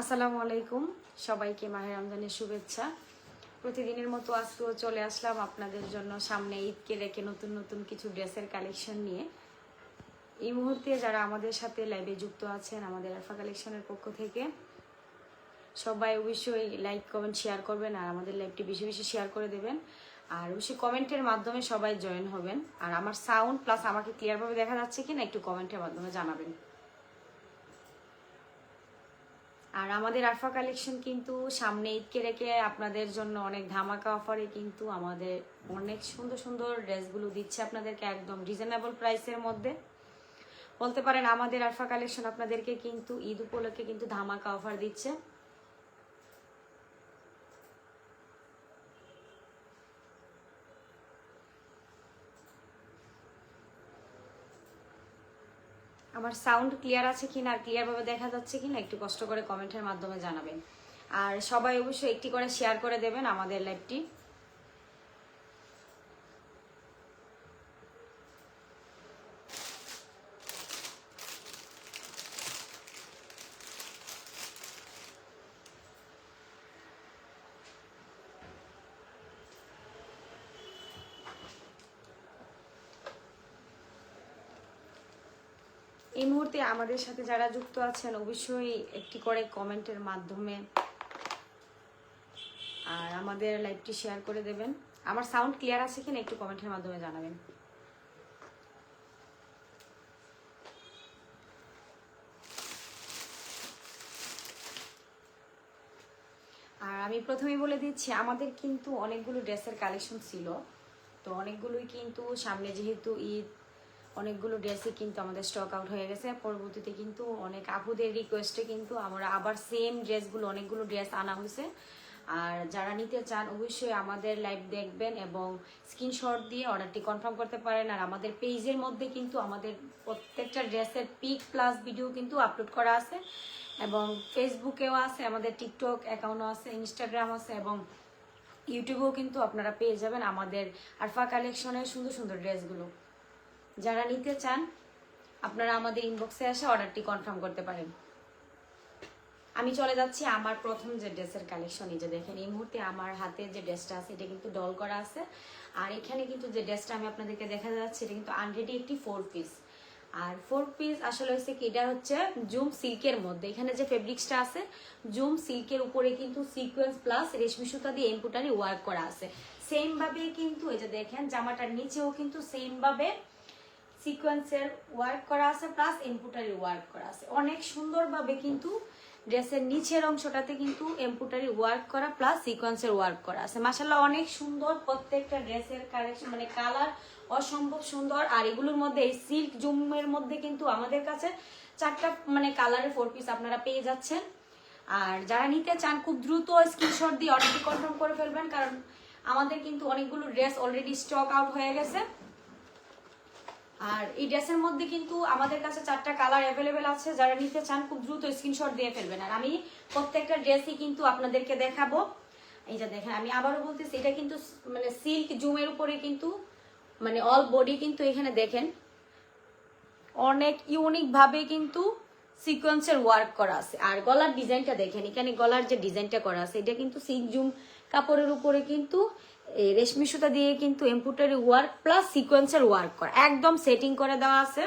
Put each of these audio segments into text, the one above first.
আসসালামু আলাইকুম। সবাইকে মাহে রমজানের শুভেচ্ছা। প্রতিদিনের মতো আজকেও চলে আসলাম আপনাদের জন্য সামনে ঈদকে রেখে নতুন নতুন কিছু ড্রেসের কালেকশন নিয়ে। এই মুহূর্তে যারা আমাদের সাথে লাইভে যুক্ত আছেন, আমাদের আলফা কালেকশনের পক্ষ থেকে সবাই অবশ্যই লাইক কমেন্ট শেয়ার করবেন আর আমাদের লাইভটি বেশি বেশি শেয়ার করে দেবেন। আর অবশ্যই কমেন্টের মাধ্যমে সবাই জয়েন হবেন। আর আমার সাউন্ড প্লাস আমাকে ক্লিয়ারভাবে দেখা যাচ্ছে কিনা একটু কমেন্টের মাধ্যমে জানাবেন। আর আমাদের আরফা কালেকশন কিন্তু সামনে ঈদকে রেখে আপনাদের জন্য অনেক ধামাকা অফারে কিন্তু আমাদের অনেক সুন্দর সুন্দর ড্রেসগুলো দিচ্ছে আপনাদেরকে একদম রিজনেবল প্রাইসের মধ্যে। বলতে পারেন আমাদের আরফা কালেকশন আপনাদেরকে কিন্তু ঈদ উপলক্ষে কিন্তু ধামাকা অফার দিচ্ছে। আমার সাউন্ড ক্লিয়ার আছে কিনা আর ক্লিয়ারভাবে দেখা যাচ্ছে কিনা একটু কষ্ট করে কমেন্টের মাধ্যমে জানাবেন। আর সবাই অবশ্যই একটি করে শেয়ার করে দেবেন আমাদের লাইভটি এই মুহূর্তে আমাদের সাথে যারা যুক্ত আছেন, অবশ্যই একটি করে কমেন্টের মাধ্যমে আর আমাদের লাইভটি শেয়ার করে দেবেন। আমার সাউন্ড ক্লিয়ার আছে কিনা একটু কমেন্টের মাধ্যমে জানাবেন। আর আমি প্রথমেই বলে দিচ্ছি, আমাদের কিন্তু অনেকগুলো ড্রেসের কালেকশন ছিল। তো অনেকগুলোই কিন্তু সামনে যেহেতু ঈদ অনেকগুলো ড্রেসই কিন্তু আমাদের স্টক আউট হয়ে গেছে। পরবর্তীতে কিন্তু অনেক আপুদের রিকোয়েস্টে কিন্তু আমরা আবার সেম ড্রেসগুলো, অনেকগুলো ড্রেস আনা হয়েছে। আর যারা নিতে চান অবশ্যই আমাদের লাইভ দেখবেন এবং স্ক্রিনশট দিয়ে অর্ডারটি কনফার্ম করতে পারেন। আর আমাদের পেজের মধ্যে কিন্তু আমাদের প্রত্যেকটা ড্রেসের পিক প্লাস ভিডিও কিন্তু আপলোড করা আছে। এবং ফেসবুকেও আছে, আমাদের টিকটক অ্যাকাউন্টও আছে ইনস্টাগ্রাম আছে এবং ইউটিউবেও কিন্তু আপনারা পেয়ে যাবেন আমাদের আরফা কালেকশনের সুন্দর সুন্দর ড্রেসগুলো। যারা নিতে চান, আপনারা আমাদের ইনবক্সে এসে অর্ডারটি কনফার্ম করতে পারেন। আমি চলে যাচ্ছি আমার প্রথম যে ড্রেসের কালেকশন এই যে দেখেন, এই মুহূর্তে আমার হাতে যে ড্রেসটা আছে, এটা কিন্তু ডল করা আছে। আর এখানে কিন্তু যে ড্রেসটা আমি আপনাদেরকে দেখা যাচ্ছে, এটা কিন্তু আনরেডি একটি ফোর পিস আর ফোর পিস আসলে হচ্ছে কি, এটা হচ্ছে জুম সিল্কের মধ্যে। এখানে যে ফেব্রিক্সটা আছে জুম সিল্কের উপরে কিন্তু সিকোয়েন্স প্লাস রেশমি সুতা দিয়ে এম্পুটারি ওয়ার্ক করা আছে। সেম ভাবে কিন্তু, এই যে দেখেন, জামাটার নিচেও কিন্তু সেম ভাবে সিকোয়েন্সের ওয়ার্ক করা আছে প্লাস এম্পুটারি ওয়ার্ক করা আছে। অনেক সুন্দরভাবে কিন্তু ড্রেসের নিচের অংশটাতে কিন্তু এম্পুটারি ওয়ার্ক করা প্লাস সিকোয়েন্সের ওয়ার্ক করা আছে। মাসাল্লাহ অনেক সুন্দর প্রত্যেকটা ড্রেসের কালেকশন মানে কালার অসম্ভব সুন্দর। আর এগুলোর মধ্যে এই সিল্ক জুমের মধ্যে কিন্তু আমাদের কাছে চারটা মানে কালারের ফোর পিস আপনারা পেয়ে যাচ্ছেন। আর যারা নিতে চান, খুব দ্রুত স্ক্রিনশট দিয়ে অর্ডারটি কনফার্ম করে ফেলবেন, কারণ আমাদের কিন্তু অনেকগুলো ড্রেস অলরেডি স্টক আউট হয়ে গেছে। আর এই ড্রেসের মধ্যে কিন্তু আমাদের কাছে চারটা কালার অ্যাভেলেবেল আছে, যারা নিতে চান খুব দ্রুত স্ক্রিনশট দিয়ে ফেলবেন। আর আমি প্রত্যেকটা ড্রেসই কিন্তু আপনাদেরকে দেখাবো। এই যে দেখেন, আমি আবারও বলতেছি, এটা কিন্তু মানে সিল্ক জুমের উপরে কিন্তু মানে অল বডি কিন্তু এখানে দেখেন। অনেক ইউনিক ভাবে কিন্তু সিকোয়েন্সের ওয়ার্ক করা আছে। আর গলার ডিজাইনটা দেখেন, এখানে গলার যে ডিজাইনটা করা আছে, এটা কিন্তু সিল্ক জুম কাপড়ের উপরে কিন্তু এই রেশমি সুতা দিয়ে কিন্তু এম্পুটারি ওয়ার্ক প্লাস সিকোয়েন্সের ওয়ার্ক করা, একদম সেটিং করে দেওয়া আছে।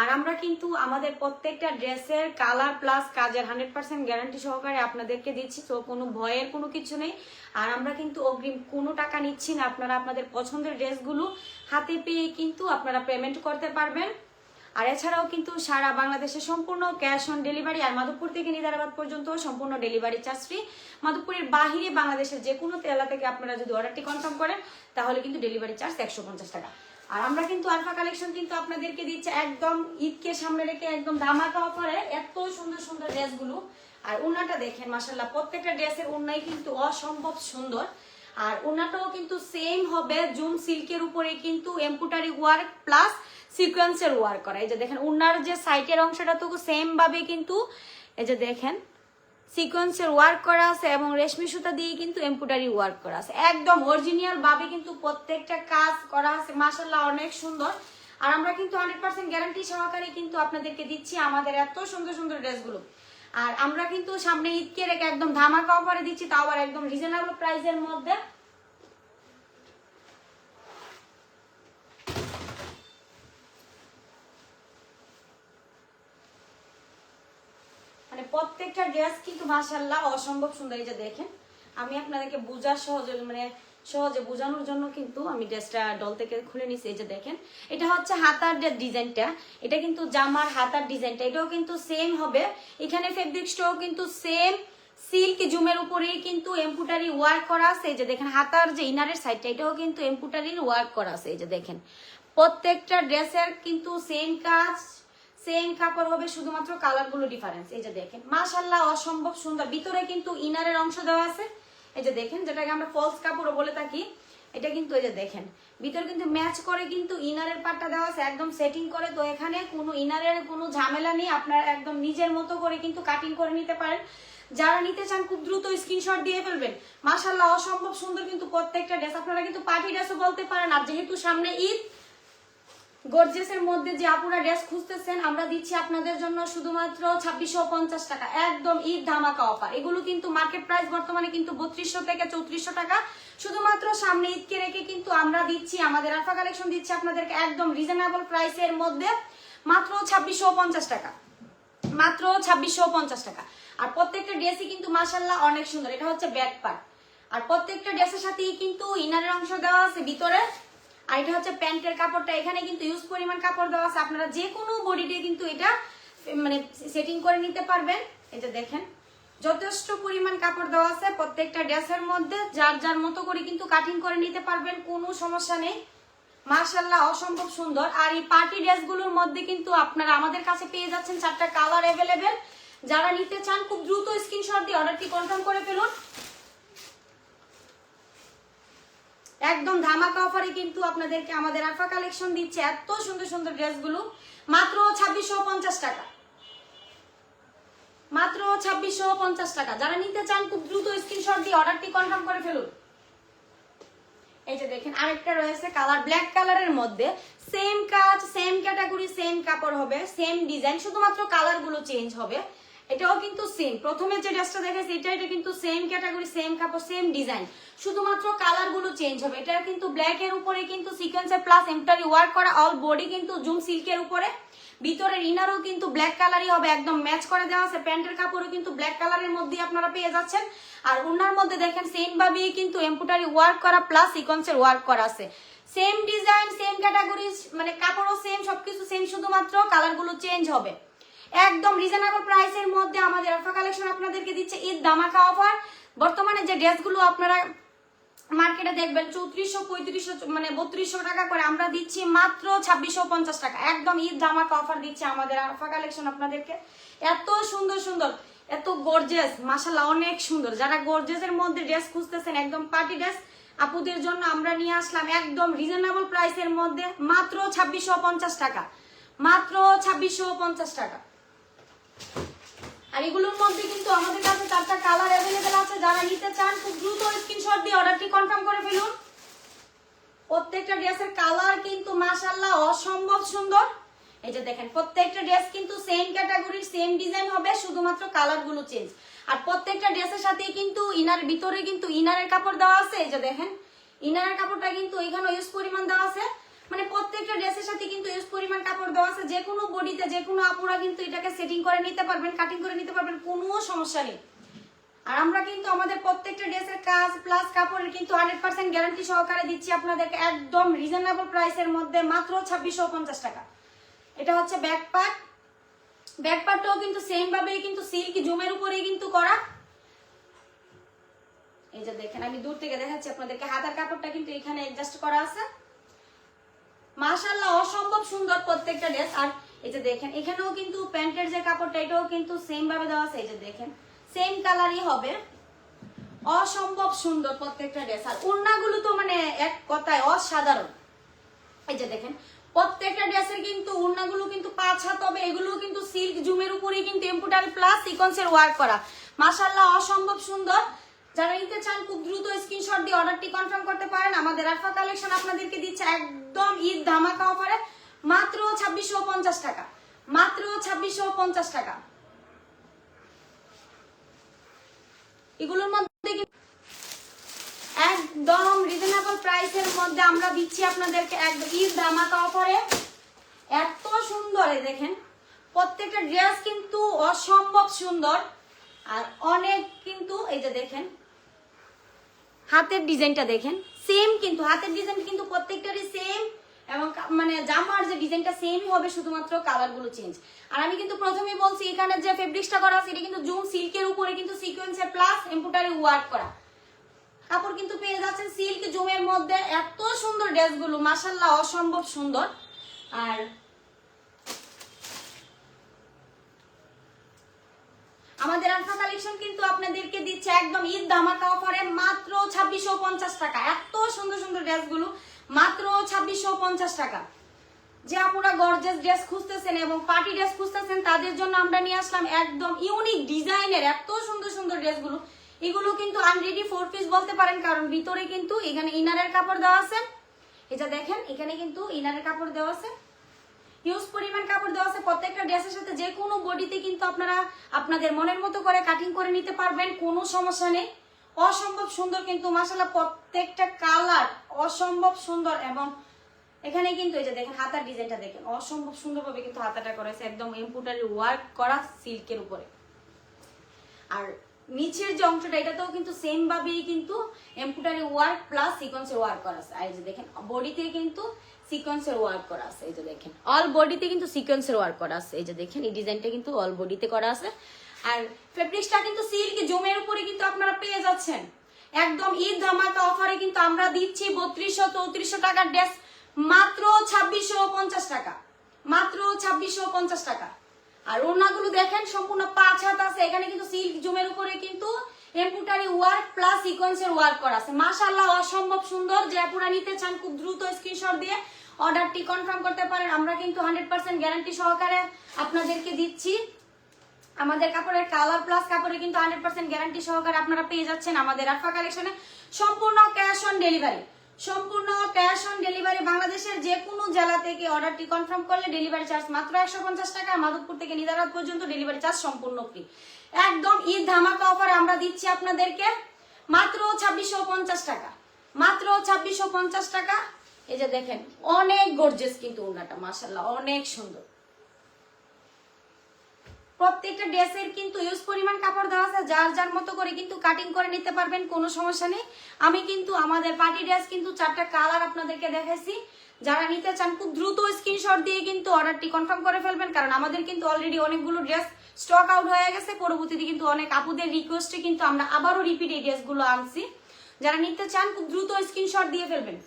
আর আমরা কিন্তু আমাদের প্রত্যেকটা ড্রেসের কালার প্লাস কাজের হান্ড্রেড পার্সেন্ট গ্যারান্টি সহকারে আপনাদেরকে দিচ্ছি, তো কোনো ভয়ের কোনো কিছু নেই। আর আমরা কিন্তু অগ্রিম কোনো টাকা নিচ্ছি না, আপনারা আপনাদের পছন্দের ড্রেসগুলো হাতে পেয়ে কিন্তু আপনারা পেমেন্ট করতে পারবেন। আর এছাড়াও কিন্তু সারা বাংলাদেশে সম্পূর্ণ ক্যাশ অন ডেলিভারি আর মাধবপুর থেকে নিদারাবাদ পর্যন্ত সম্পূর্ণ ডেলিভারি চার্জ ফ্রি। মাধবপুরের বাহিরে বাংলাদেশের যে কোনো তেলা থেকে আপনারা যদি অর্ডারটি কনফার্ম করেন, তাহলে কিন্তু ডেলিভারি চার্জ একশো পঞ্চাশ টাকা। আর আমরা কিন্তু আলফা কালেকশন কিন্তু আপনাদেরকে দিচ্ছে একদম ঈদকে সামনে রেখে একদম ধামাকা অফারে। এত সুন্দর সুন্দর ড্রেসগুলো। আর উন্নাটা দেখেন মাসাল্লাহ প্রত্যেকটা ড্রেসের উন্নাই কিন্তু অসম্ভব সুন্দর। আর ওনাটাও কিন্তু সেম হবে জুম সিল্কের উপরে কিন্তু এম্পুটারি ওয়ার্ক প্লাস সিকোয়েন্সের ওয়ার্ক করা। এই যে দেখেন, উনার যে সাইটের অংশটা তো সেম ভাবে কিন্তু, এই যে দেখেন সিকোয়েন্সের ওয়ার্ক করা আছে এবং রেশমি সুতা দিয়ে কিন্তু এম্পুটারি ওয়ার্ক করা আছে। একদম অরিজিনাল ভাবে কিন্তু প্রত্যেকটা কাজ করা আছে। মাসাল্লাহ অনেক সুন্দর। আর আমরা কিন্তু হান্ড্রেড পার্সেন্ট গ্যারান্টি সহকারে কিন্তু আপনাদেরকে দিচ্ছি আমাদের এত সুন্দর সুন্দর ড্রেসগুলো। আর আমরা কিন্তু সামনে ঈদকে রেখে একদম ধামাকা অফারে দিচ্ছি, তাও আবার একদম রিজনেবল প্রাইসের মধ্যে মানে প্রত্যেকটা ড্রেস কিন্তু মাশাল্লাহ অসম্ভব সুন্দর। এই যে দেখেন, আমি আপনাদেরকে বোঝার সহজে মানে সহজে বোঝানোর জন্য কিন্তু আমি ড্রেসটা ডল থেকে খুলে নিছি। এই যে দেখেন, এটা হচ্ছে হাতার ডিজাইনটা, এটা কিন্তু জামার হাতার ডিজাইনটা, এটাও কিন্তু সেম হবে। এখানে ফেব্রিক্সটাও কিন্তু সেম সিল্ক জুমের উপরেই কিন্তু এম্পুটারি ওয়ার্ক করা আছে। এই যে দেখেন, হাতার যে ইনারের সাইডটা এটাও কিন্তু এম্পুটারির ওয়ার্ক করা আছে। এই যে দেখেন, প্রত্যেকটা ড্রেসের কিন্তু সেম কাজ সেম কাপড় হবে শুধুমাত্র কালারগুলো ডিফারেন্স এই যে দেখেন মাশাল্লাহ অসম্ভব সুন্দর। ভিতরে কিন্তু ইনারের অংশ দেওয়া আছে। এই যে দেখেন, যেটাকে আমরা ফলস কাপড়ও বলে থাকি, এটা কিন্তু এই যে দেখেন, ভিতরে কিন্তু ম্যাচ করে কিন্তু ইনারের পাটটা দেওয়া আছে, একদম সেটিং করে। তো এখানে কোনো ইনারের কোনো ঝামেলা নেই, আপনার একদম নিজের মতো করে কিন্তু কাটিং করে নিতে পারেন। যারা নিতে চান, খুব দ্রুত স্ক্রিনশট দিয়ে ফেলবেন। মাশাল্লাহ অসম্ভব সুন্দর কিন্তু প্রত্যেকটা ড্রেস আপনারা কিন্তু পার্টি ড্রেসও বলতে পারেন, আর যেহেতু সামনে ঈদ গর্জেসের মধ্যে যে আপুরা ড্রেস খুঁজতেছেন, আমরা দিচ্ছি আপনাদের জন্য শুধুমাত্র ছাব্বিশশো পঞ্চাশ টাকা। একদম ঈদ ধামাকা অফার এগুলো কিন্তু মার্কেট প্রাইস বর্তমানে কিন্তু বত্রিশশো থেকে চৌত্রিশশো টাকা। শুধুমাত্র সামনে ঈদকে রেখে কিন্তু আমরা দিচ্ছি, আমাদের আলফা কালেকশন দিচ্ছি আপনাদেরকে একদম রিজনেবল প্রাইসের মধ্যে। মাত্র ছাব্বিশশো পঞ্চাশ টাকা। মাত্র ছাব্বিশশো পঞ্চাশ টাকা। আর প্রত্যেকটা ড্রেসই কিন্তু মাসাল্লাহ অনেক সুন্দর। এটা হচ্ছে ব্যাক পার্ট আর প্রত্যেকটা ড্রেসের সাথেই কিন্তু ইনারের অংশ দেওয়া আছে, ভিতরে আর এটা হচ্ছে প্যান্টের কাপড়টা। এখানে কিন্তু ইউজ পরিমাণ কাপড় দেওয়া আছে। আপনারা যে কোনো বডিতে কিন্তু এটা মানে সেটিং করে নিতে পারবেন। এটা দেখেন, যথেষ্ট পরিমাণ কাপড় দেওয়া আছে প্রত্যেকটা ড্রেসের মধ্যে। যার যার মতো করে কিন্তু কাটিং করে নিতে পারবেন, কোনো সমস্যা নেই। মার্শাল্লাহ অসম্ভব সুন্দর। আর এই পার্টি ড্রেসগুলোর মধ্যে কিন্তু আপনারা আমাদের কাছে পেয়ে যাচ্ছেন চারটা কালার অ্যাভেলেবেল যারা নিতে চান, খুব দ্রুত স্ক্রিনশট দিয়ে অর্ডারটি কনফার্ম করে ফেলুন। একদম ধামাকা অফারে কিন্তু আপনাদেরকে আমাদের আলফা কালেকশন দিচ্ছে এত সুন্দর সুন্দর ড্রেসগুলো। মাত্র ছাব্বিশশো পঞ্চাশ টাকা। মাত্র ছাব্বিশশো পঞ্চাশ টাকা। যারা নিতে চান, খুব দ্রুত স্ক্রিনশট দিয়ে অর্ডারটি কনফার্ম করে ফেলুন। এই যে দেখেন, আরেকটা রয়েছে কালার ব্ল্যাক কালারের মধ্যে। সেম কাজ সেম ক্যাটাগরি সেম কাপড় হবে সেম ডিজাইন শুধুমাত্র কালারগুলো চেঞ্জ হবে। এটাও কিন্তু সেম প্রথমে যে ড্রেসটা দেখেছি এটা এটা কিন্তু সেম ক্যাটাগরি সেম কাপড় সেম ডিজাইন শুধুমাত্র কালারগুলো চেঞ্জ হবে। এটা কিন্তু ব্ল্যাক এর উপরে কিন্তু সিকোয়েন্সের প্লাস এমটারি ওয়ার্ক করা অল বডি কিন্তু জুম সিল্কের উপরে। ভিতরের ইনারও কিন্তু ব্ল্যাক কালারই হবে, একদম ম্যাচ করে দেওয়া আছে। প্যান্টের কাপড়ও কিন্তু ব্ল্যাক কালারের মধ্যে আপনারা পেয়ে যাচ্ছেন। আর ওনার মধ্যে দেখেন সেম ভাবেই কিন্তু এম্পুটারি ওয়ার্ক করা প্লাস সিকোয়েন্সের ওয়ার্ক করা আছে। সেম ডিজাইন সেম ক্যাটাগরি মানে কাপড়ও সেম সবকিছু সেম শুধুমাত্র কালারগুলো চেঞ্জ হবে। একদম রিজনেবল প্রাইসের মধ্যে আমাদের আলফা কালেকশন আপনাদেরকে দিচ্ছে ঈদ দামাকা অফার বর্তমানে যে ড্রেসগুলো আপনারা মার্কেটে দেখবেন, চৌত্রিশশো, পঁয়ত্রিশশো মানে বত্রিশশো টাকা করে আমরা দিচ্ছি মাত্র ছাব্বিশশো পঞ্চাশ টাকা। একদম ঈদ ধামাকা অফার দিচ্ছে আমাদের আলফা কালেকশন আপনাদেরকে। এত সুন্দর সুন্দর, এত গর্জেস মাসাল্লাহ অনেক সুন্দর। যারা গর্জেসের মধ্যে ড্রেস খুঁজতেছেন, একদম পার্টি ড্রেস আপুদের জন্য আমরা নিয়ে আসলাম একদম রিজনেবল প্রাইসের মধ্যে মাত্র ছাব্বিশশো পঞ্চাশ টাকা। মাত্র ছাব্বিশশো পঞ্চাশ টাকা। আর এগুলোর মধ্যে কিন্তু আমাদের কাছে চারটা কালার অ্যাভেলেবেল আছে। যারা নিতে চান, খুব দ্রুত স্ক্রিনশট দিয়ে অর্ডারটি কনফার্ম করে ফেলুন। প্রত্যেকটা ড্রেসের কালার কিন্তু মাশাল্লাহ অসম্ভব সুন্দর। এই যে দেখেন, প্রত্যেকটা ড্রেস কিন্তু সেম ক্যাটাগরির সেম ডিজাইন হবে, শুধুমাত্র কালারগুলো চেঞ্জ আর প্রত্যেকটা ড্রেসের সাথে কিন্তু ইনার ভিতরে কিন্তু ইনারের কাপড় দেওয়া আছে। এই যে দেখেন ইনারের কাপড়টা কিন্তু এখানে ইউজ পরিমাণ দেওয়া আছে। মানে প্রত্যেকটা ড্রেসের সাথে কিন্তু ইউজ পরিমাণ কাপড় দেওয়া আছে যে কোনো বডিতে যে কোনো আপুরা কিন্তু এটাকে সেটিং করে নিতে পারবেন কাটিং করে নিতে পারবেন, কোনো সমস্যা নেই। আর আমরা কিন্তু আমাদের প্রত্যেকটা ড্রেসের কাজ প্লাস কাপড়ের কিন্তু হান্ড্রেড পার্সেন্ট গ্যারান্টি সহকারে দিচ্ছি আপনাদেরকে একদম রিজনেবল প্রাইসের মধ্যে মাত্র ছাব্বিশশো পঞ্চাশ টাকা। এটা হচ্ছে ব্যাক পার্ট ব্যাক পার্টটাও কিন্তু সেম ভাবেই কিন্তু সিল্ক জুমের উপরেই কিন্তু করা। এই যে দেখেন, আমি দূর থেকে দেখাচ্ছি আপনাদেরকে। হাতার কাপড়টা কিন্তু এখানে অ্যাডজাস্ট করা আছে। মাশাল্লাহ অসম্ভব সুন্দর প্রত্যেকটা ড্রেস আর এই যে দেখেন, এখানেও কিন্তু প্যান্টের যে কাপড়টা, এটাও কিন্তু সেম ভাবে দেওয়া আছে। এই যে দেখেন সেম কালারই হবে। অসম্ভব সুন্দর প্রত্যেকটা ড্রেস আর ওড়নাগুলো তো মানে এক কথায় অসাধারণ। এই যে দেখেন, প্রত্যেকটা ড্রেসের কিন্তু ওড়নাগুলো কিন্তু পাঁচ হাত হবে। এগুলো কিন্তু সিল্ক জুমের উপরেই কিন্তু এম্পুটারি প্লাস সিকোয়েন্সের ওয়ার্ক করা। মাশাল্লাহ অসম্ভব সুন্দর। যারা নিতে চান, খুব দ্রুত স্ক্রিনশট দিয়ে অর্ডারটি কনফার্ম করতে পারেন। আমাদের আলফা কালেকশন আপনাদেরকে দিচ্ছে একদম ঈদ ধামাকা অফারে মাত্র ছাব্বিশশো পঞ্চাশ টাকা। মাত্র ছাব্বিশশো পঞ্চাশ টাকা। এগুলোর মধ্যে একদম রিজনেবল প্রাইসের মধ্যে আমরা দিচ্ছি আপনাদেরকে একদম ঈদ ধামাকা অফারে এত সুন্দর দেখেন। প্রত্যেকটা ড্রেস কিন্তু অসম্ভব সুন্দর। আর অনেক কিন্তু এই যে দেখেন হাতের ডিজাইনটা দেখেন। সেম কিন্তু, হাতের ডিজাইন কিন্তু প্রত্যেকটারই সেম এবং মানে জামার যে ডিজাইনটা সেমই হবে শুধুমাত্র কালারগুলো চেঞ্জ আর আমি কিন্তু প্রথমেই বলছি, এখানে যে ফেব্রিক্সটা করা আছে, এটা কিন্তু জুম সিল্কের উপরে কিন্তু সিকোয়েন্সের প্লাস এম্পুটারি ওয়ার্ক করা। কাপড় কিন্তু পেয়ে যাচ্ছেন সিল্ক জুমের মধ্যে। এত সুন্দর ড্রেসগুলো মাসাল্লাহ অসম্ভব সুন্দর। আর আমাদের আলফা কালেকশন কিন্তু আপনাদেরকে দিচ্ছে একদম ঈদ ধামাকা অফারে মাত্র ছাব্বিশশো পঞ্চাশ টাকা। এত সুন্দর সুন্দর ড্রেসগুলো, মাত্র ছাব্বিশশো পঞ্চাশ টাকা। যে আপনারা গর্জেস ড্রেস খুঁজতেছেন এবং পার্টি ড্রেস খুঁজতেছেন, তাদের জন্য আমরা নিয়ে আসলাম একদম ইউনিক ডিজাইনের এত সুন্দর সুন্দর ড্রেসগুলো। এগুলো কিন্তু আনরেডি ফোর পিস বলতে পারেন, কারণ ভিতরে কিন্তু এখানে ইনারের কাপড় দেওয়া আছে। এটা দেখেন, এখানে কিন্তু ইনারের কাপড় দেওয়া আছে। হিউজ পরিমাণ কাপড় দেওয়া আছে, প্রত্যেকটা ড্রেসের সাথে যে কোনো বডিতে কিন্তু আপনারা আপনাদের মনের মতো করে কাটিং করে নিতে পারবেন, কোনো সমস্যা নেই। অসম্ভব সুন্দর কিন্তু মাসালা প্রত্যেকটা কালার অসম্ভব সুন্দর এবং এখানে কিন্তু এই যে দেখেন, হাতার ডিজাইনটা দেখেন, অসম্ভব সুন্দরভাবে কিন্তু হাতাটা করেছে একদম এম্পুটারি ওয়ার্ক করা সিল্কের উপরে। আর নিচের যে অংশটা, এটাতেও কিন্তু সেম ভাবেই কিন্তু এম্পুটারি ওয়ার্ক প্লাস সিকোয়েন্সের ওয়ার্ক করা আছে। আর যে দেখেন বডিতে কিন্তু সিকোয়েন্সের ওয়ার্ক করা আছে, এই যে দেখেন। অল বডিতে কিন্তু সিকোয়েন্সের ওয়ার্ক করা আছে, এই যে দেখেন, এই ডিজাইনটা কিন্তু অল বডিতে করা আছে। আর ফেব্রিক্সটা কিন্তু সিল্ক জমের উপরে কিন্তু আপনারা পেয়ে যাচ্ছেন। একদম ঈদ ধামাকা অফারে কিন্তু আমরা দিচ্ছি বত্রিশশো চৌত্রিশশো টাকার ড্রেস মাত্র ছাব্বিশশো পঞ্চাশ টাকা। মাত্র ছাব্বিশশো পঞ্চাশ টাকা। আর ওড়নাগুলো দেখেন, সম্পূর্ণ পাঁচ হাত আছে, এখানে কিন্তু সিল্ক জুমের উপরে কিন্তু এম্পুটারি ওয়ার্ক প্লাস সিকোয়েন্সের ওয়ার্ক করা আছে। মাশাআল্লাহ, অসম্ভব সুন্দর। যে আপনারা নিতে চান, খুব দ্রুত স্ক্রিনশট দিয়ে অর্ডারটি কনফার্ম করতে পারেন, আমরা কিন্তু হান্ড্রেড পার্সেন্ট গ্যারান্টি সহকারে আপনাদেরকে দিচ্ছি। আমাদের কাপড়ের কালার প্লাস কাপড়ে কিন্তু হান্ড্রেড পার্সেন্ট গ্যারান্টি সহকারে আপনারা পেয়ে যাচ্ছেন আমাদের আরফা কালেকশনে সম্পূর্ণ ক্যাশ অন ডেলিভারি সম্পূর্ণ ক্যাশ অন ডেলিভারি বাংলাদেশের যে কোনো জেলা থেকে অর্ডারটি কনফার্ম করলে ডেলিভারি চার্জ মাত্র একশো পঞ্চাশ টাকা, মাধবপুর থেকে নিদারাত পর্যন্ত ডেলিভারি চার্জ সম্পূর্ণ ফ্রি একদম ঈদ ধামাকা অফার আমরা দিচ্ছি আপনাদেরকে, মাত্র ছাব্বিশশো পঞ্চাশ টাকা, মাত্র ছাব্বিশশো পঞ্চাশ টাকা। এই যে দেখেন, অনেক গর্জেস কিন্তু ওনাটা মাসাল্লাহ অনেক সুন্দর। প্রত্যেকটা ড্রেসের কিন্তু ইউজ পরিমাণ কাপড় দেওয়া আছে, যার যার মতো করে কিন্তু কাটিং করে নিতে পারবেন, কোনো সমস্যা নেই। আমি কিন্তু আমাদের পার্টি ড্রেস কিন্তু চারটা কালার আপনাদেরকে দেখাইছি। যারা নিতে চান, খুব দ্রুত স্ক্রিনশট দিয়ে কিন্তু অর্ডারটি কনফার্ম করে ফেলবেন, কারণ আমাদের কিন্তু অলরেডি অনেকগুলো ড্রেস স্টক আউট হয়ে গেছে। পরবর্তীতে কিন্তু অনেক আপুদের রিকোয়েস্টে কিন্তু আমরা আবারও রিপিট এই ড্রেসগুলো আনছি। যারা নিতে চান, খুব দ্রুত স্ক্রিনশট দিয়ে ফেলবেন।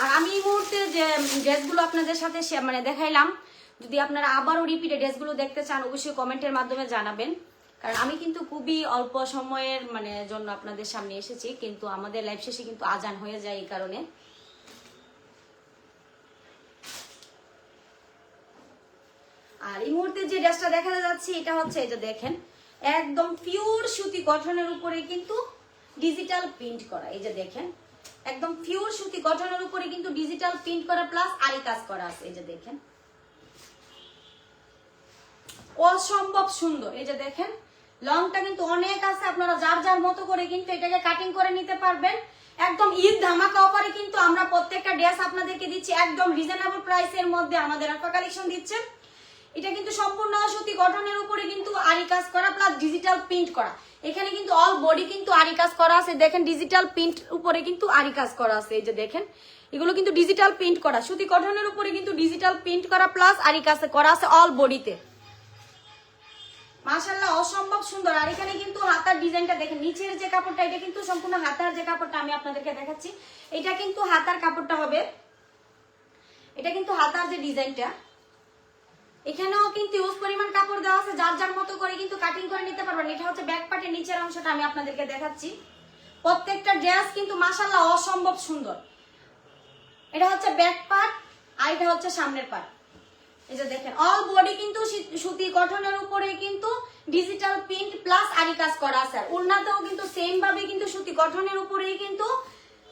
আর আমি এই মুহূর্তে যে ড্রেসগুলো আপনাদের সাথে মানে দেখাইলাম, যদি আপনারা আবারও রিপিটে ড্রেসগুলো দেখতে চান, অবশ্যই কমেন্টের মাধ্যমে জানাবেন। কারণ আমি কিন্তু খুবই অল্প সময়ের মানে জন্য আপনাদের সামনে এসেছি, কিন্তু আমাদের লাইফ শেষে কিন্তু আজান হয়ে যায় এই কারণে। আর এই মুহূর্তে যে ড্রেসটা দেখা যাচ্ছে, এটা হচ্ছে যে দেখেন, একদম পিওর সুতি গঠনের উপরে কিন্তু ডিজিটাল প্রিন্ট করা। এই যে দেখেন একদম পিওর সুতি, গঠনের উপরে কিন্তু ডিজিটাল প্রিন্ট করা প্লাস আরি কাজ করা আছে, এই যে দেখেন। অসম্ভব সুন্দর, এই যে দেখেন। লংটা কিন্তু অনেক আছে, আপনারা যার যার মতো করে কিন্তু এটাকে কাটিং করে নিতে পারবেন। একদম ঈদ ধামাকা অফারে কিন্তু আমরা প্রত্যেকটা ড্রেস আপনাদেরকে দিচ্ছি, একদম রিজনেবল প্রাইসের মধ্যে আমাদের আফা কালেকশন দিচ্ছে এটা কিন্তু সম্পূর্ণ সুতি, গঠনের উপরে কিন্তু আরি কাজ করা প্লাস ডিজিটাল প্রিন্ট করা। এখানে কিন্তু অল বডি কিন্তু আরি কাজ করা আছে। দেখেন ডিজিটাল প্রিন্ট উপরে কিন্তু আরি কাজ করা আছে। এই যে দেখেন, এগুলো কিন্তু ডিজিটাল প্রিন্ট করা। সুতি গঠনের উপরে কিন্তু ডিজিটাল প্রিন্ট করা প্লাস আরি কাজ করা আছে অল বডিতে মাশাল্লাহ অসম্ভব সুন্দর। আর এখানে কিন্তু হাতার ডিজাইনটা দেখেন, নিচের যে কাপড়টা, এটা কিন্তু সম্পূর্ণ হাতার যে কাপড়টা আমি আপনাদেরকে দেখাচ্ছি। এটা কিন্তু হাতার কাপড়টা হবে। এটা কিন্তু হাতার যে ডিজাইনটা। এখানেও কিন্তু ইউজ পরিমাণ কাপড় দেওয়া আছে, যার যার মতো করে কিন্তু কাটিং করে নিতে পারবেন। এটা হচ্ছে ব্যাক পার্টের নিচের অংশটা আমি আপনাদেরকে দেখাচ্ছি। প্রত্যেকটা ড্রেস কিন্তু মাশাল্লাহ অসম্ভব সুন্দর। এটা হচ্ছে ব্যাক পার্ট আর এটা হচ্ছে সামনের পার্ট এই যে দেখেন অল বডি কিন্তু সুতি গঠনের উপরে কিন্তু ডিজিটাল প্রিন্ট প্লাস আরি কাজ করা আছে। আর কিন্তু সেম ভাবে কিন্তু সুতি গঠনের উপরেই কিন্তু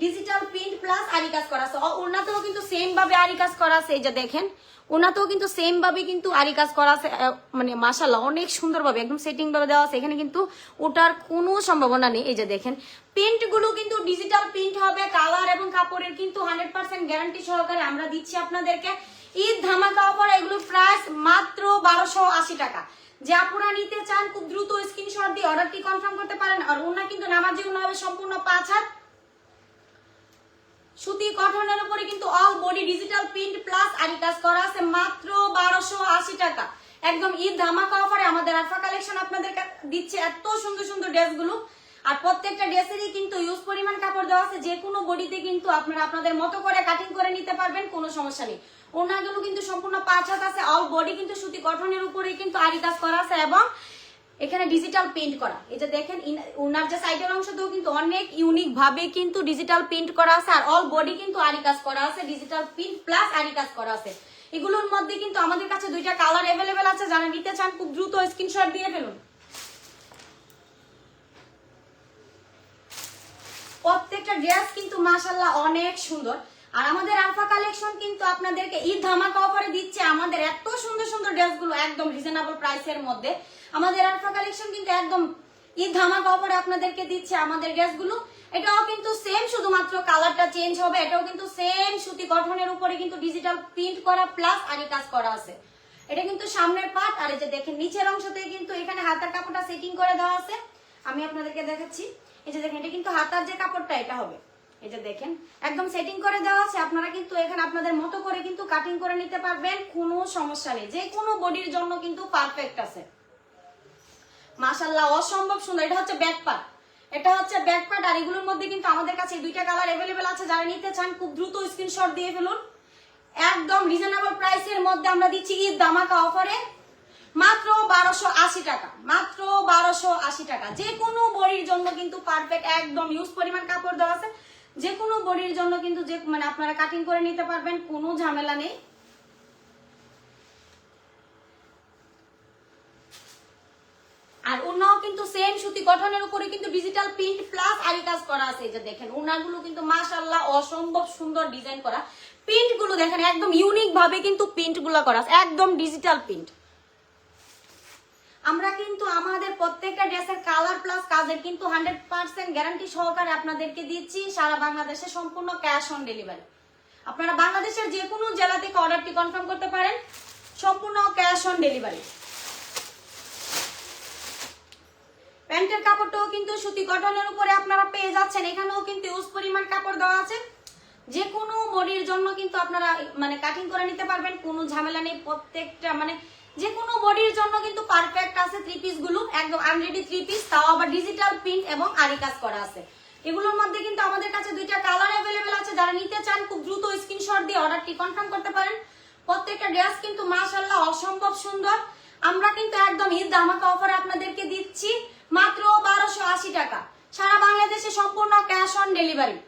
ডিজিটাল প্রিন্ট প্লাস আরি কাজ করা আছে। ওনাতেও কিন্তু সেম ভাবে আরি কাজ করা আছে, এই যে দেখেন। ওনাতেও কিন্তু সেম ভাবে কিন্তু আরি কাজ করা আছে মানে মাশাল্লাহ অনেক সুন্দরভাবে, একদম সেটিং ভাবে দেওয়া আছে। এখানে কিন্তু ওটার কোনো সম্ভাবনা নেই, এই যে দেখেন। প্রিন্টগুলো কিন্তু ডিজিটাল প্রিন্ট হবে কালার এবং কাপড়ের কিন্তু হান্ড্রেড পার্সেন্ট গ্যারান্টি সহকারে আমরা দিচ্ছি আপনাদেরকে। ঈদ ধামাকা অফার এগুলো প্রাইস মাত্র বারোশো আশি টাকা। যে আপনারা নিতে চান, খুব দ্রুত স্ক্রিনশট দিয়ে অর্ডারটি কনফার্ম করতে পারেন। আর ওনা কিন্তু নামাজি ওনা হবে সম্পূর্ণ পাঁচ হাত সুতি কটনের উপরে কিন্তু all body digital print plus আরি কাজ করা আছে, মাত্র বারোশো আশি টাকা। একদম ঈদ ধামাকা অফারে আমাদের আলফা কালেকশন আপনাদের দিচ্ছে এত সুন্দর সুন্দর ড্রেসগুলো। আর প্রত্যেকটা ড্রেসেরই কিন্তু ইউজ পরিমাণ কাপড় দেওয়া আছে যে কোনো বডিতে কিন্তু আপনারা আপনাদের মতো করে কাটিং করে নিতে পারবেন, কোনো সমস্যা নেই। ওনাগুলো কিন্তু সম্পূর্ণ পাঁচ হাত আছে অল বডি কিন্তু সুতি কটনের উপরেই কিন্তু আরি কাজ করা আছে এবং এখানে ডিজিটাল পেইন্ট করা। যে দেখেন উনার যে সাইডের অংশতেও কিন্তু অনেক ইউনিক ভাবে কিন্তু ডিজিটাল প্রিন্ট করা আছে, আর অল বডি কিন্তু আরি কাজ করা আছে ডিজিটাল প্রিন্ট প্লাস আরি কাজ করা আছে। এগুলোর মধ্যে কিন্তু আমাদের কাছে দুইটা কালার অ্যাভেলেবেল আছে, যারা নিতে চান, খুব দ্রুত স্ক্রিনশট দিয়ে ফেলুন। প্রত্যেকটা ড্রেস কিন্তু মাশাল্লাহ অনেক সুন্দর। আর আমাদের আলফা কালেকশন কিন্তু আপনাদেরকে ঈদ ধামাকা অফারে দিচ্ছে আমাদের এত সুন্দর সুন্দর ড্রেসগুলো একদম রিজনেবল প্রাইসের মধ্যে। আমাদের আলফা কালেকশন কিন্তু একদম ঈদ ধামাকা অফারে আপনাদেরকে দিচ্ছে আমাদের ড্রেসগুলো এটাও কিন্তু সেম শুধুমাত্র কালারটা চেঞ্জ হবে, এটাও কিন্তু সেম সুতি গঠনের উপরে কিন্তু ডিজিটাল প্রিন্ট করা প্লাস আরি কাজ করা আছে। এটা কিন্তু সামনের পার্ট আর এই যে দেখেন নিচের অংশতে কিন্তু এখানে হাতার কাপড়টা সেটিং করে দেওয়া আছে। আমি আপনাদেরকে দেখাচ্ছি। এই যে দেখেন, এটা কিন্তু হাতার যে কাপড়টা, এটা হবে। এই যে দেখেন, একদম সেটিং করে দেওয়া আছে। আপনারা কিন্তু এখানে আপনাদের মতো করে কিন্তু কাটিং করে নিতে পারবেন। কোনো সমস্যা নেই। যে কোনো বডির জন্য কিন্তু পারফেক্ট আছে। মাশাল্লাহ অসম্ভব সুন্দর। এটা হচ্ছে ব্যাক এটা হচ্ছে ব্যাক আর এগুলোর মধ্যে কিন্তু আমাদের কাছে দুইটা কালার অ্যাভেলেবেল আছে। যারা নিতে চান, খুব দ্রুত স্ক্রিনশট দিয়ে ফেলুন। একদম রিজনেবল প্রাইসের মধ্যে আমরা দিচ্ছি ঈদ দামাকা অফারে মাত্র বারোশো আশি টাকা। মাত্র বারোশো আশি টাকা। যে কোনো বডির জন্য কিন্তু পারফেক্ট একদম ইউজ পরিমাণ কাপড় দেওয়া আছে। যে কোনো বডির জন্য কিন্তু যে মানে আপনারা কাটিং করে নিতে পারবেন, কোনো ঝামেলা নেই আর ওনাও কিন্তু সেম সুতি গঠনের উপরে কিন্তু ডিজিটাল প্রিন্ট প্লাস আরি কাজ করা আছে যে দেখেন। ওনাগুলো কিন্তু মাশাল্লাহ অসম্ভব সুন্দর ডিজাইন করা। প্রিন্টগুলো দেখেন, একদম ইউনিক ভাবে কিন্তু প্রিন্টগুলো করা একদম ডিজিটাল প্রিন্ট আমরা কিন্তু আমাদের প্রত্যেকটা ড্রেসের কালার প্লাস কাজের কিন্তু হান্ড্রেড পার্সেন্ট গ্যারান্টি সহকারে আপনাদেরকে দিচ্ছি, সারা বাংলাদেশে সম্পূর্ণ ক্যাশ অন ডেলিভারি আপনারা বাংলাদেশের যে কোনো জেলা থেকে অর্ডারটি কনফার্ম করতে পারেন, সম্পূর্ণ ক্যাশ অন ডেলিভারি প্যান্টের কাপড়টাও কিন্তু সুতি কটনের উপরে আপনারা পেয়ে যাচ্ছেন। এখানেও কিন্তু ইউজ পরিমাণ কাপড় দেওয়া আছে। যে কোনো বডির জন্য কিন্তু আপনারা মানে কাটিং করে নিতে পারবেন, কোনো ঝামেলা নেই। প্রত্যেকটা মানে যে কোনো বডির জন্য কিন্তু পারফেক্ট আছে থ্রি পিসগুলো, একদম আনরেডি থ্রি পিস তাও আবার ডিজিটাল প্রিন্ট এবং আরি কাজ করা আছে। এগুলোর মধ্যে কিন্তু আমাদের কাছে দুইটা কালার অ্যাভেলেবেল আছে। যারা নিতে চান, খুব দ্রুত স্ক্রিনশট দিয়ে অর্ডারটি কনফার্ম করতে পারেন। প্রত্যেকটা ড্রেস কিন্তু মাশাল্লাহ অসম্ভব সুন্দর। আমরা কিন্তু একদম ঈদ ধামাকা অফারে আপনাদেরকে দিচ্ছি মাত্র বারোশো আশি টাকা। সারা বাংলাদেশে সম্পূর্ণ ক্যাশ অন ডেলিভারি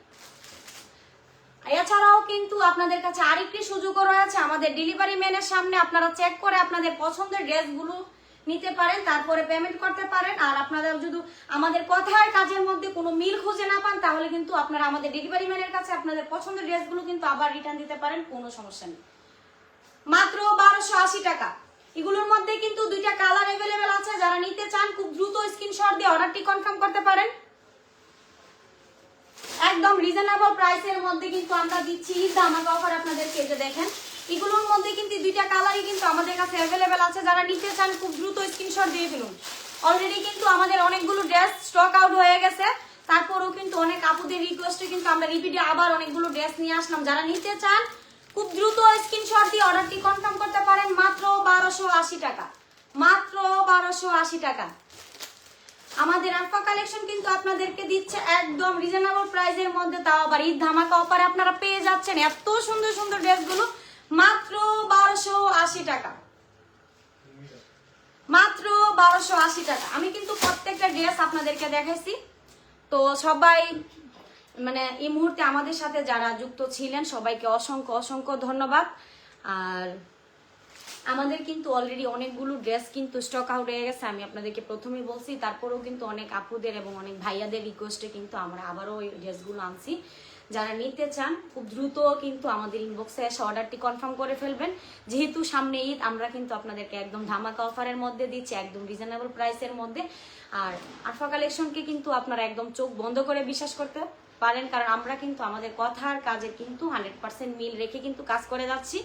এছাড়াও কিন্তু আপনাদের কাছে আরেকটি সুযোগও রয়েছে। আমাদের ডেলিভারি ম্যানের সামনে আপনারা চেক করে আপনাদের পছন্দের ড্রেসগুলো নিতে পারেন, তারপরে পেমেন্ট করতে পারেন। আর আপনারা যদি আমাদের কথার কাজের মধ্যে কোনো মিল খুঁজে না পান, তাহলে কিন্তু আপনারা আমাদের ডেলিভারি ম্যানের কাছে আপনাদের পছন্দের ড্রেসগুলো কিন্তু আবার রিটার্ন দিতে পারেন, কোনো সমস্যা নেই। মাত্র বারোশো আশি টাকা। এগুলোর মধ্যে কিন্তু দুইটা কালার অ্যাভেলেবেল আছে। যারা নিতে চান, খুব দ্রুত স্ক্রিনশট দিয়ে অর্ডারটি কনফার্ম করতে পারেন। একদম রিজনেবল প্রাইসের মধ্যে কিন্তু আমরা দিচ্ছি ধামাকা অফার আপনাদেরকে যে দেখেন। এগুলোর মধ্যে কিন্তু দুইটা কালারই কিন্তু আমাদের কাছে অ্যাভেলেবেল আছে। যারা নিতে চান, খুব দ্রুত স্ক্রিনশট দিয়ে ফেলুন। অলরেডি কিন্তু আমাদের অনেকগুলো ড্রেস স্টক আউট হয়ে গেছে। তারপরেও কিন্তু অনেক আপুদের রিকোয়েস্টে কিন্তু আমরা রিপিটে আবার অনেকগুলো ড্রেস নিয়ে আসলাম। যারা নিতে চান, খুব দ্রুত স্ক্রিনশট দিয়ে অর্ডারটি বারোশো আশি টাকা। মাত্র বারোশো আশি টাকা। আমাদের আলফা কালেকশন কিন্তু আপনাদেরকে দিচ্ছে একদম রিজনেবল প্রাইসের মধ্যে। তাও আবার ঈদ ধামাকা অফারে আপনারা পেয়ে যাচ্ছেন এত সুন্দর সুন্দর ড্রেসগুলো। মাত্র বারোশো আশি টাকা। মাত্র বারোশো আশি টাকা। আমি কিন্তু প্রত্যেকটা ড্রেস আপনাদেরকে দেখাইছি। তো সবাই মানে এই মুহূর্তে আমাদের সাথে যারা যুক্ত ছিলেন, সবাইকে অসংখ্য অসংখ্য ধন্যবাদ। আর আমাদের কিন্তু অলরেডি অনেকগুলো ড্রেস কিন্তু স্টক আউট হয়ে গেছে, আমি আপনাদেরকে প্রথমেই বলছি। তারপরেও কিন্তু অনেক আপুদের এবং অনেক ভাইয়াদের রিকোয়েস্টে কিন্তু আমরা আবারও ওই ড্রেসগুলো আনছি। যারা নিতে চান, খুব দ্রুত কিন্তু আমাদের ইনবক্সে এসে অর্ডারটি কনফার্ম করে ফেলবেন। যেহেতু সামনে ঈদ, আমরা কিন্তু আপনাদেরকে একদম ধামাকা অফারের মধ্যে দিচ্ছি, একদম রিজনেবল প্রাইসের মধ্যে। আর আরফা কালেকশনকে কিন্তু আপনারা একদম চোখ বন্ধ করে বিশ্বাস করতে পারেন, কারণ আমরা কিন্তু আমাদের কথার কাজে কিন্তু হান্ড্রেড পার্সেন্ট মিল রেখে কিন্তু কাজ করে যাচ্ছি।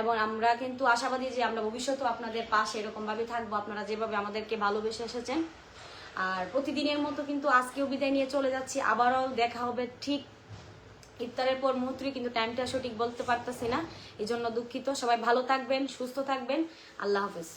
এবং আমরা কিন্তু আশাবাদী যে আমরা ভবিষ্যতেও আপনাদের পাশে এরকমভাবে থাকব। আপনারা যেভাবে আমাদেরকে ভালোবেসে এসেছেন। আর প্রতিদিনের মতো কিন্তু আজকেও বিদায় নিয়ে চলে যাচ্ছি। আবারও দেখা হবে ঠিক ইফতারের পর মুহূর্তে, কিন্তু টাইমটা সঠিক বলতে পারতেছি না। এই জন্য দুঃখিত। সবাই ভালো থাকবেন, সুস্থ থাকবেন। আল্লাহ হাফেজ।